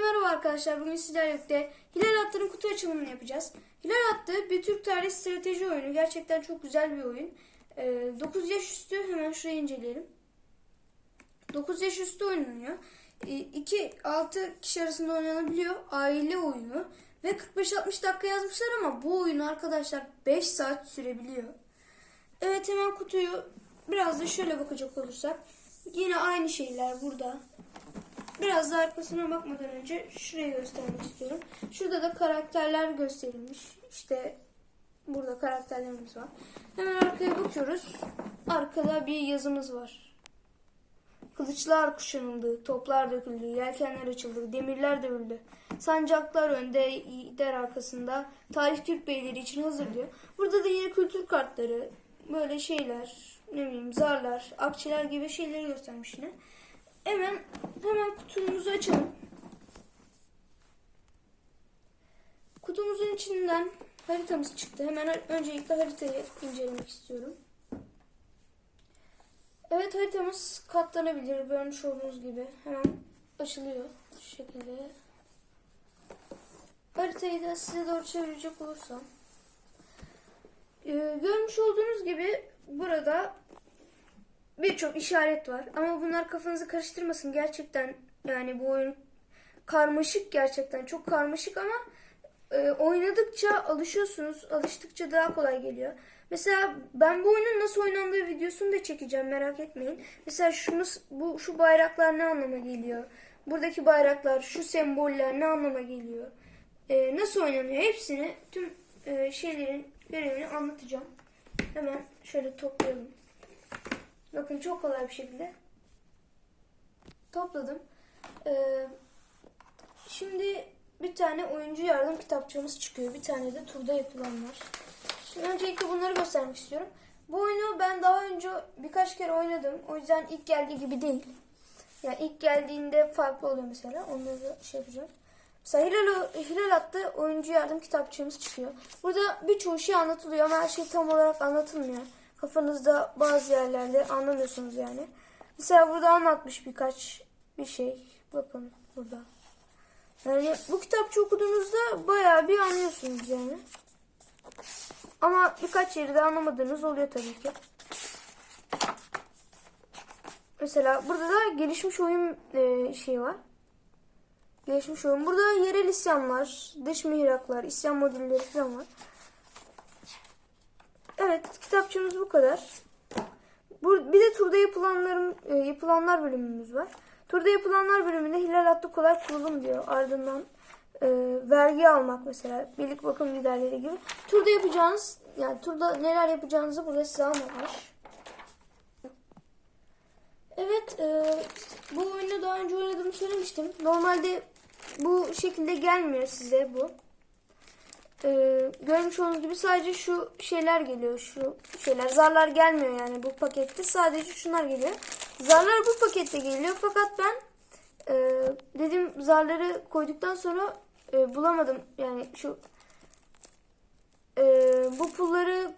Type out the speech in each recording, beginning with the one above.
merhaba arkadaşlar. Bugün sizlerle birlikte Hilal Attı'nın kutu açılımını yapacağız. Hilal Attı bir Türk tarihi strateji oyunu. Gerçekten çok güzel bir oyun. Ee, 9 yaş üstü hemen şurayı inceleyelim. 9 yaş üstü oynanıyor. 2-6 kişi arasında oynanabiliyor. Aile oyunu. Ve 45-60 dakika yazmışlar ama bu oyun arkadaşlar 5 saat sürebiliyor. Evet hemen kutuyu biraz da şöyle bakacak olursak. Yine aynı şeyler burada. Biraz da arkasına bakmadan önce şurayı göstermek istiyorum. Şurada da karakterler gösterilmiş. İşte burada karakterlerimiz var. Hemen arkaya bakıyoruz. Arkada bir yazımız var. Kılıçlar kuşanıldı, toplar döküldü, yelkenler açıldı, demirler dövüldü. Sancaklar önde, yiğitler arkasında. Tarih Türk beyleri için hazır diyor. Burada da yine kültür kartları, böyle şeyler, ne bileyim zarlar, akçeler gibi şeyleri göstermiş yine. Hemen hemen kutumuzu açalım. Kutumuzun içinden haritamız çıktı. Hemen öncelikle haritayı incelemek istiyorum. Evet haritamız katlanabilir. Görmüş olduğunuz gibi hemen açılıyor. Şu şekilde. Haritayı da size doğru çevirecek olursam. Ee, görmüş olduğunuz gibi burada birçok işaret var. Ama bunlar kafanızı karıştırmasın. Gerçekten yani bu oyun karmaşık gerçekten. Çok karmaşık ama e, oynadıkça alışıyorsunuz. Alıştıkça daha kolay geliyor. Mesela ben bu oyunun nasıl oynandığı videosunu da çekeceğim merak etmeyin. Mesela şunu, bu şu bayraklar ne anlama geliyor? Buradaki bayraklar, şu semboller ne anlama geliyor? E, nasıl oynanıyor? Hepsini tüm e, şeylerin görevini anlatacağım. Hemen şöyle toplayalım. Bakın çok kolay bir şekilde topladım. Ee, şimdi bir tane oyuncu yardım kitapçığımız çıkıyor. Bir tane de turda yapılanlar. Şimdi öncelikle bunları göstermek istiyorum. Bu oyunu ben daha önce birkaç kere oynadım. O yüzden ilk geldiği gibi değil. Yani ilk geldiğinde farklı oluyor mesela. Onları da şey yapacağım. Mesela Hilal, Hilal adlı oyuncu yardım kitapçığımız çıkıyor. Burada birçoğu şey anlatılıyor ama her şey tam olarak anlatılmıyor. Kafanızda bazı yerlerde anlamıyorsunuz yani. Mesela burada anlatmış birkaç bir şey. Bakın burada. Yani bu kitapçı okuduğunuzda bayağı bir anlıyorsunuz yani. Ama birkaç yeri de anlamadığınız oluyor tabii ki. Mesela burada da gelişmiş oyun e, şeyi var. Gelişmiş oyun. Burada yerel isyanlar, dış mihraklar, isyan modülleri falan var. Evet, kitapçığımız bu kadar. Bir de turda yapılanların e, yapılanlar bölümümüz var. Turda yapılanlar bölümünde Hilal adlı kolay kurulum diyor. Ardından e, vergi almak mesela, birlik bakım giderleri gibi. Turda yapacağınız, yani turda neler yapacağınızı burada size anlatmış. Evet, e, bu oyunu daha önce oynadığımı söylemiştim. Normalde bu şekilde gelmiyor size bu. Ee, görmüş olduğunuz gibi sadece şu şeyler geliyor. Şu şeyler. Zarlar gelmiyor yani bu pakette. Sadece şunlar geliyor. Zarlar bu pakette geliyor. Fakat ben e, dedim zarları koyduktan sonra e, bulamadım. Yani şu e, bu pulları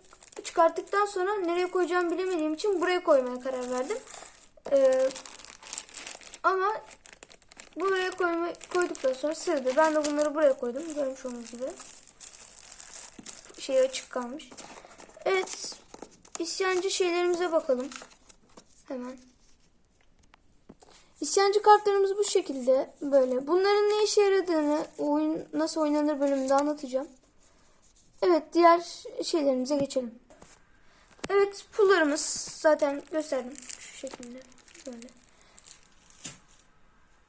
çıkarttıktan sonra nereye koyacağımı bilemediğim için buraya koymaya karar verdim. E, ama buraya koyma, koyduktan sonra sığdı. Ben de bunları buraya koydum. Görmüş olduğunuz gibi şey açık kalmış. Evet. İsyancı şeylerimize bakalım. Hemen. İsyancı kartlarımız bu şekilde böyle. Bunların ne işe yaradığını oyun nasıl oynanır bölümünde anlatacağım. Evet diğer şeylerimize geçelim. Evet pullarımız zaten gösterdim şu şekilde böyle.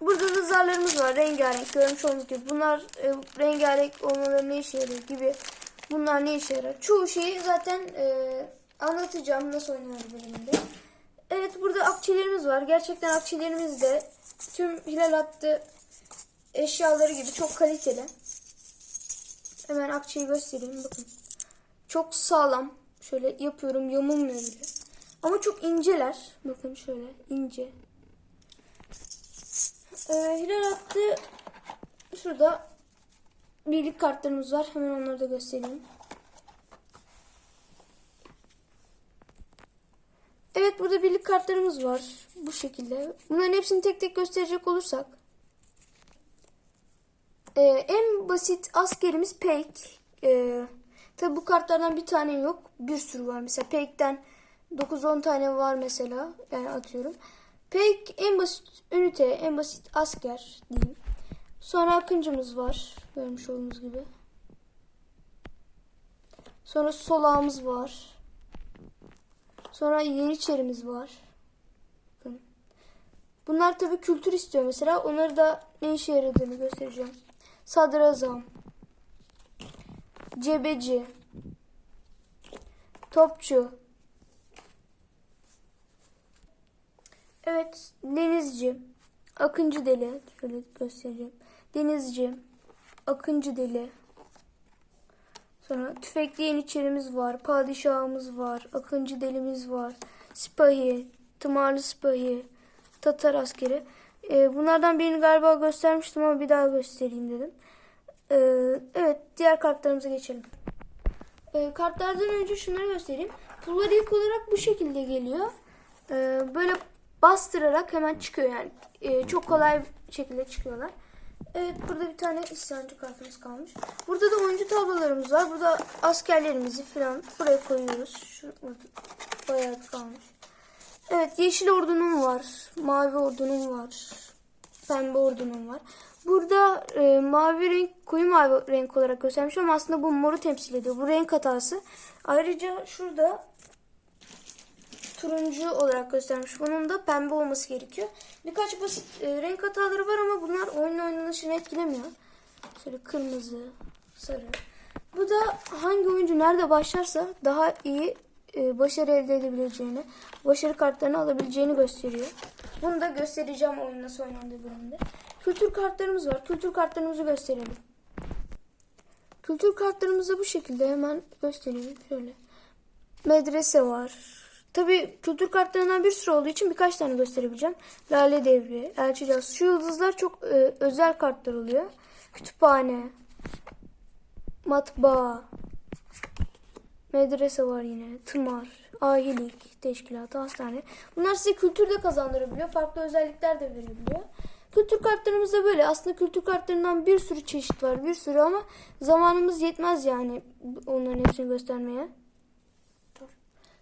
Burada da zarlarımız var rengarenk görmüş olduğunuz gibi. Bunlar e, rengarenk olmaları ne işe yarıyor gibi Bunlar ne işe yarar? Çoğu şeyi zaten e, anlatacağım nasıl oynanır bölümünde. Evet burada akçelerimiz var. Gerçekten akçelerimiz de tüm hilal attı eşyaları gibi çok kaliteli. Hemen akçeyi göstereyim bakın. Çok sağlam. Şöyle yapıyorum yamulmuyor bile. Ama çok inceler. Bakın şöyle ince. Ee, hilal attı şurada birlik kartlarımız var. Hemen onları da göstereyim. Evet burada birlik kartlarımız var. Bu şekilde. Bunların hepsini tek tek gösterecek olursak. Ee, en basit askerimiz Peik. Ee, tabi bu kartlardan bir tane yok. Bir sürü var. Mesela Peik'ten 9-10 tane var mesela. Yani atıyorum. Peik en basit ünite, en basit asker diyeyim. Sonra Akıncımız var. Görmüş olduğunuz gibi. Sonra Solağımız var. Sonra Yeniçerimiz var. Bakın. Bunlar tabii kültür istiyor mesela. Onları da ne işe yaradığını göstereceğim. Sadrazam. Cebeci. Topçu. Evet, denizci. Akıncı deli. Şöyle göstereceğim. Denizci. Akıncı deli. Sonra tüfekli yeniçerimiz var. Padişahımız var. Akıncı delimiz var. Sipahi. Tımarlı sipahi. Tatar askeri. Ee, bunlardan birini galiba göstermiştim ama bir daha göstereyim dedim. Ee, evet diğer kartlarımıza geçelim. Ee, kartlardan önce şunları göstereyim. Pullar ilk olarak bu şekilde geliyor. Ee, böyle bastırarak hemen çıkıyor yani. Ee, çok kolay şekilde çıkıyorlar. Evet burada bir tane isyancı kartımız kalmış. Burada da oyuncu tablolarımız var. Burada askerlerimizi falan buraya koyuyoruz. Şu bayağı kalmış. Evet yeşil ordunun var. Mavi ordunun var. Pembe ordunun var. Burada e, mavi renk koyu mavi renk olarak göstermiş ama aslında bu moru temsil ediyor. Bu renk hatası. Ayrıca şurada turuncu olarak göstermiş. Bunun da pembe olması gerekiyor. Birkaç basit e, renk hataları var ama bunlar oyunun oynanışını etkilemiyor. Şöyle kırmızı, sarı. Bu da hangi oyuncu nerede başlarsa daha iyi e, başarı elde edebileceğini, başarı kartlarını alabileceğini gösteriyor. Bunu da göstereceğim oyun nasıl oynandığı bölümde. Kültür kartlarımız var. Kültür kartlarımızı gösterelim. Kültür kartlarımız da bu şekilde hemen göstereyim. Şöyle. Medrese var. Tabi kültür kartlarından bir sürü olduğu için birkaç tane gösterebileceğim. Lale Devri, Elçi Casus. Şu yıldızlar çok e, özel kartlar oluyor. Kütüphane, matbaa, medrese var yine, tımar, ahilik, teşkilatı, hastane. Bunlar size kültür de kazandırabiliyor. Farklı özellikler de verebiliyor. Kültür kartlarımız da böyle. Aslında kültür kartlarından bir sürü çeşit var. Bir sürü ama zamanımız yetmez yani onların hepsini göstermeye.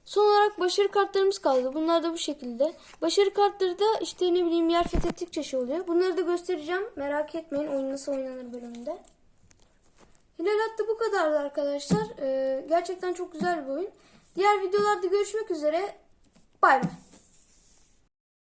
Son olarak başarı kartlarımız kaldı. Bunlar da bu şekilde. Başarı kartları da işte ne bileyim yer fethettikçe şey oluyor. Bunları da göstereceğim. Merak etmeyin oyun nasıl oynanır bölümünde. Hilal Hattı bu kadardı arkadaşlar. Ee, gerçekten çok güzel bir oyun. Diğer videolarda görüşmek üzere. Bay bay.